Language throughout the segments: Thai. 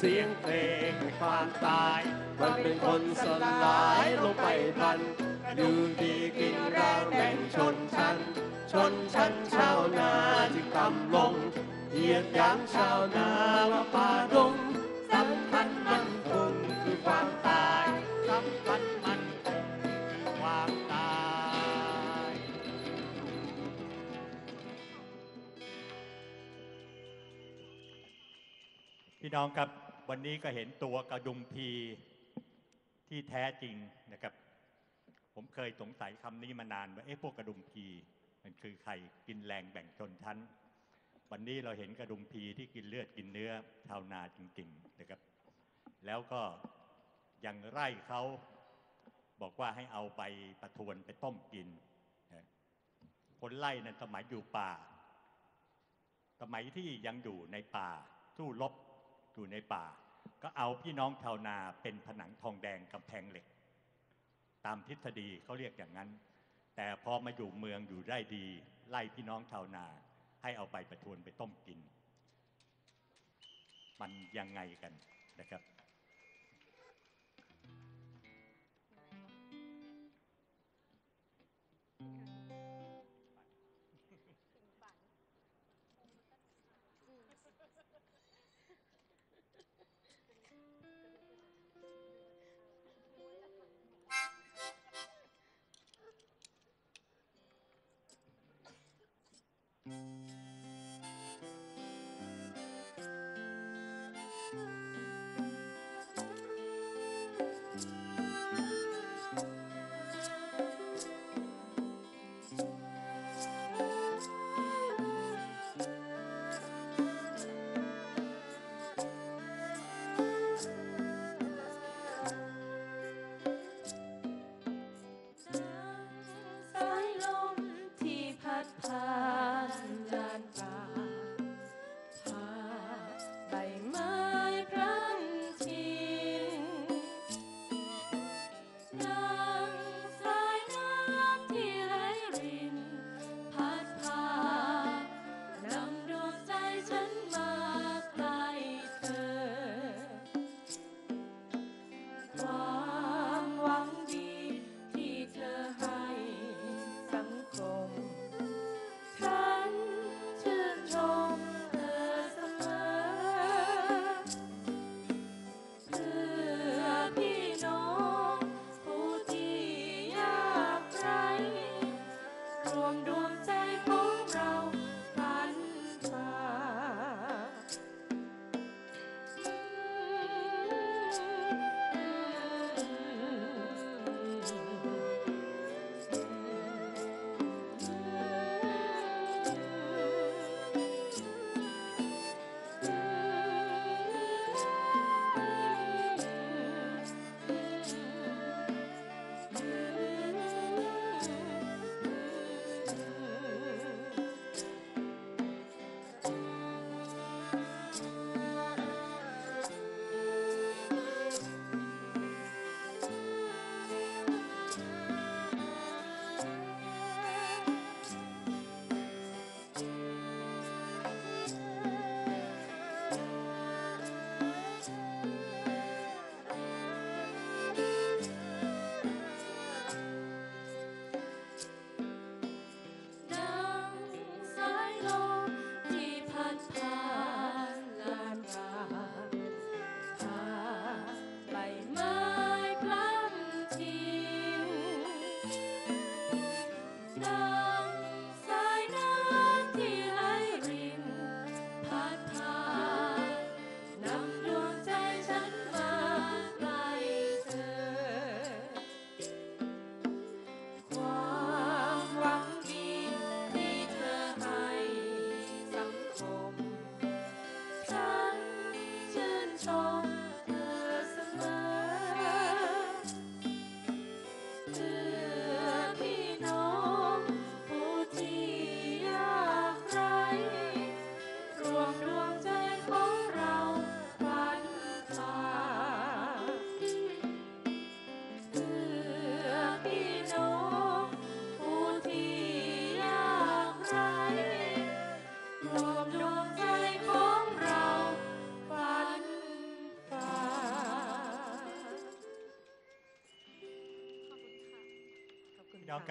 เสียงเพลงความตาย มันเป็นคนสลายลงไปพันอยู่ดีกินรางแบ่งชนชั้น ชนชั้นชาวนาจึงต่ำลง เหยียดยามชาวนาว่าป่าดงสำคัญมันคงคือความตายสำคัญมันคงคือความตายพี่น้องครับ วันนี้ก็เห็นตัวกระดุมพีที่แท้จริงนะครับ ผมเคยสงสัยคำนี้มานานว่าเอ๊ะพวกกระดุมพี มันคือใครกินแรงแบ่งชนชั้น วันนี้เราเห็นกระดุมพีที่กินเลือดกินเนื้อชาวนาจริง ๆนะครับ แล้วก็ยังไล่เขาบอกว่าให้เอาไปประทวนไปต้มกิน คนไล่นั้นสมัยอยู่ป่า สมัยที่ยังอยู่ในป่าสู้รบ อยู่ในป่า ก็เอาพี่น้องชาวนาเป็นผนังทองแดงกำแพงเหล็ก ตามทฤษฎีเขาเรียกอย่างนั้น แต่พอมาอยู่เมืองอยู่ได้ดี ไล่พี่น้องชาวนา ให้เอาใบประทวนไปต้มกิน มันยังไงกันนะครับ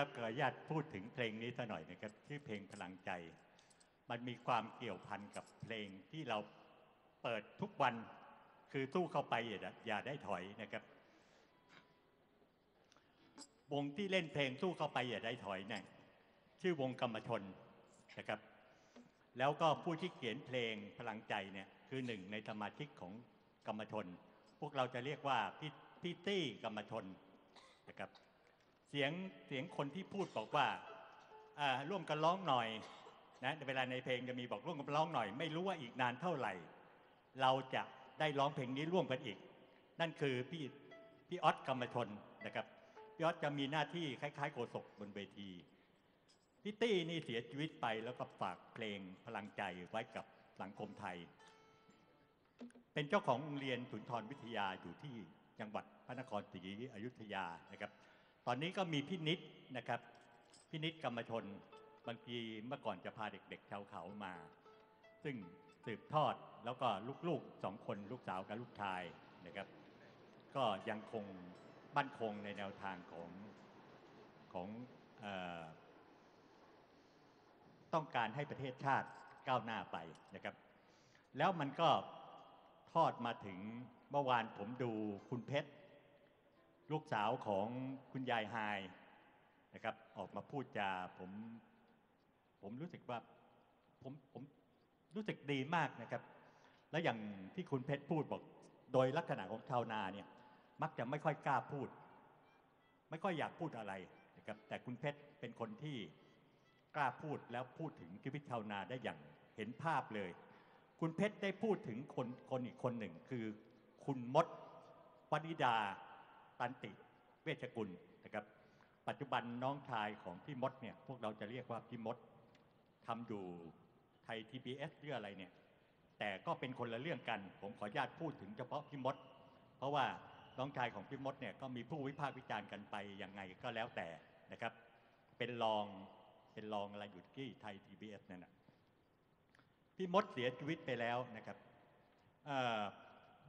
ครับขออนุญาตพูดถึงเพลงนี้สักหน่อยนะครับชื่อเพลงพลังใจ มันมีความเกี่ยวพันกับเพลงที่เราเปิดทุกวันคือสู้เข้าไปอย่าได้ถอยนะครับ วงที่เล่นเพลงสู้เข้าไปอย่าได้ถอยเนี่ยชื่อวงกรรมชนนะครับ แล้วก็ผู้ที่เขียนเพลงพลังใจเนี่ยคือหนึ่งในสมาชิกของกรรมชน พวกเราจะเรียกว่าพี่พี่ตี้กรรมชนนะครับ สียงเสียงคนที่พูดบอกว่าร่วมกันร้องหน่อยนะเวลาในเพลงจะมีบอกร่วมกันร้องหน่อย ไม่รู้ว่าอีกนานเท่าไหร่ เราจะได้ร้องเพลงนี้ร่วมกันอีก นั่นคือพี่พี่ออสกรรมชนนะครับพี่ออสจะมีหน้าที่คล้าย ๆ โฆษกบนเวทีพี่ตี้นี่เสียชีวิตไปแล้วก็ฝากเพลงพลังใจไว้กับสังคมไทย เป็นเจ้าของโรงเรียนสุนทรวิทยาอยู่ที่จังหวัดพระนครศรีอยุธยานะครับ ตอนนี้ก็มีพี่นิดนะครับพี่นิดกรรมชนบางทีเมื่อก่อนจะพาเด็กๆชาวเขามา ซึ่งสืบทอดแล้วก็ลูกๆสองคนลูกสาวกับลูกชายนะครับ ก็ยังคงมั่นคงในแนวทางของของออต้องการให้ประเทศชาติก้าวหน้าไปนะครับ แล้วมันก็ทอดมาถึงเมื่อวานผมดูคุณเพชร ลูกสาวของคุณยายไฮนะครับออกมาพูดจาผมผมรู้สึกว่าผมผมรู้สึกดีมากนะครับ แล้วอย่างที่คุณเพชรพูดบอก โดยลักษณะของชาวนาเนี่ยมักจะไม่ค่อยกล้าพูด ไม่ค่อยอยากพูดอะไรนะครับแต่คุณเพชรเป็นคนที่กล้าพูดแล้วพูดถึงชีวิตชาวนาได้อย่างเห็นภาพเลย คุณเพชรได้พูดถึงคนคนอีกคนหนึ่งคือคุณมดวนิดา ตันติเวชกุลนะครับ ปัจจุบันน้องชายของพี่มดเนี่ยพวกเราจะเรียกว่าพี่มดทำอยู่ไทย TBS หรืออะไรเนี่ย แต่ก็เป็นคนละเรื่องกัน ผมขออนุญาตพูดถึงเฉพาะพี่มด เพราะว่าน้องชายของพี่มดเนี่ยก็มีผู้วิพากษ์วิจารณ์กันไปยังไงก็แล้วแต่นะครับ เป็นรองเป็นรองอะไรอยู่ที่ไทย TBS นั่นนะพี่มดเสียชีวิตไปแล้วนะครับอ่อ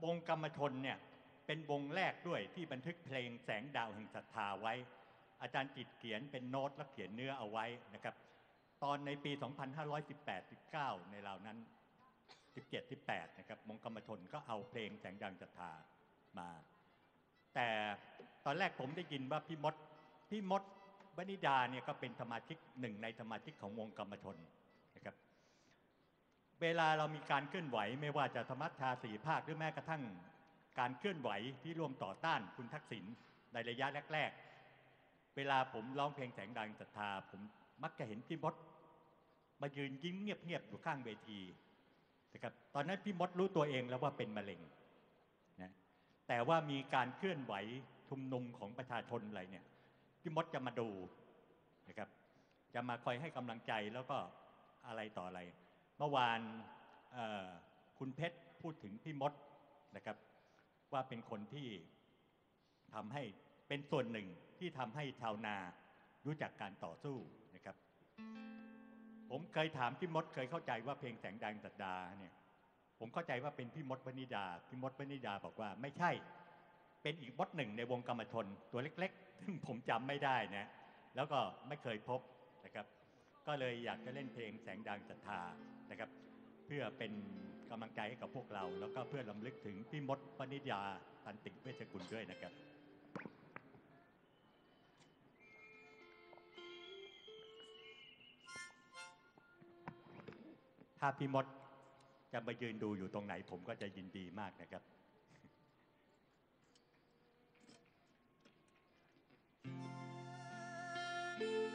วงกรรมชนเนี่ย เป็นวงแรกด้วยที่บันทึกเพลงแสงดาวแห่งศรัทธาไว้ อาจารย์จิตเขียนเป็นโน้ตและเขียนเนื้อเอาไว้นะครับ ตอนในปี 2518-19 ในราวนั้น 17 18 นะครับวงกรรมชนก็เอาเพลงแสงดาวแห่งศรัทธามา แต่ตอนแรกผมได้ยินว่าพี่มดพี่มดวนิดาเนี่ยก็เป็นสมาชิกหนึ่งในสมาชิกของวงกรรมชนนะครับเวลาเรามีการเคลื่อนไหวไม่ว่าจะธรรมชาสีภาคหรือแม้กระทั่ง การเคลื่อนไหวที่ร่วมต่อต้านคุณทักษิณในระยะแรก ๆ เวลาผมร้องเพลงแสงดาวแห่งศรัทธา ผมมักจะเห็นพี่มดมายืนยิ้มเงียบๆอยู่ข้างเวทีนะครับตอนนั้นพี่มดรู้ตัวเองแล้วว่าเป็นมะเร็งนะแต่ว่ามีการเคลื่อนไหวชุมนุมของประชาชนอะไรเนี่ยพี่มดจะมาดูนะครับจะมาคอยให้กำลังใจแล้วก็อะไรต่ออะไร เมื่อวานคุณเพชรพูดถึงพี่มดนะครับ ว่าเป็นคนที่ทำให้เป็นส่วนหนึ่งที่ทำให้ชาวนารู้จักการต่อสู้นะครับ ผมเคยถามพี่มดเคยเข้าใจว่าเพลงแสงแดงตัดดาเนี่ย ผมเข้าใจว่าเป็นพี่มดวนิดาพี่มดวนิดาบอกว่าไม่ใช่ เป็นอีกมดหนึ่งในวงกรรมชนตัวเล็กๆซึ่งผมจำไม่ได้นะแล้วก็ไม่เคยพบนะครับ ก็เลยอยากจะเล่นเพลงแสงดังศรัทธานะครับ เพื่อเป็น กำลังใจให้กับพวกเรา แล้วก็เพื่อลำลึกถึงพี่มดวนิดาตันติเวชกุลด้วยนะครับถ้าพี่มดจะมายืนดูอยู่ตรงไหน ผมก็จะยินดีมากนะครับห่า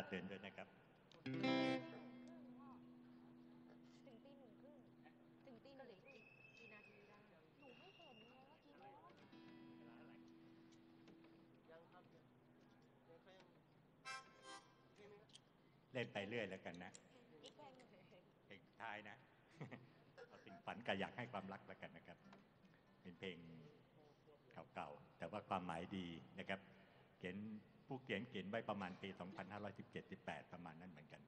าเตือนด้วยนะครับ ถึงตีหนึ่งครึ่งถึงตีหนึ่งกี่กี่นาทีได้หนูไม่เห็นไงว่ากี่โมงเล่นไปเรื่อยแล้วกันนะอีกเพลงหนึ่งเพลงสุดท้ายนะเอาสิ่งฝันกับอยากให้ความรักแล้วกันนะครับ เป็นเพลงเก่าๆแต่ว่าความหมายดีนะครับ เขียน ผู้เขียนเขียนไว้ประมาณปี 2517-18 ประมาณนั้นเหมือนกัน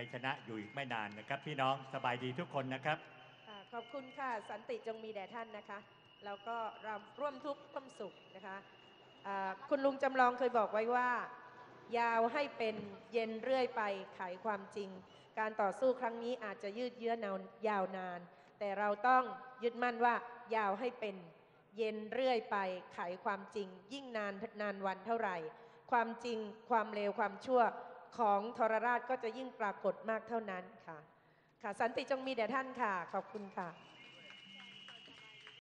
ยชนะอยู่อีกไม่นานนะครับ พี่น้องสบายดีทุกคนนะครับอ่าขอบคุณค่ะ สันติจงมีแด่ท่านนะคะแล้วก็เราร่วมทุกข์ร่วมสุขนะคะอ่าคุณลุงจำลองเคยบอกไว้ว่า ยาวให้เป็นเย็นเรื่อยไปไขความจริง การต่อสู้ครั้งนี้อาจจะยืดเยื้อนานยาวนาน แต่เราต้องยึดมั่นว่ายาวให้เป็นเย็นเรื่อยไปไขความจริง ยิ่งนานนานวันเท่าไหร่ ความจริงความเลวความชั่ว ของทรราชก็จะยิ่งปรากฏมากเท่านั้นค่ะ ค่ะ สันติจงมีแด่ท่านค่ะ ขอบคุณค่ะ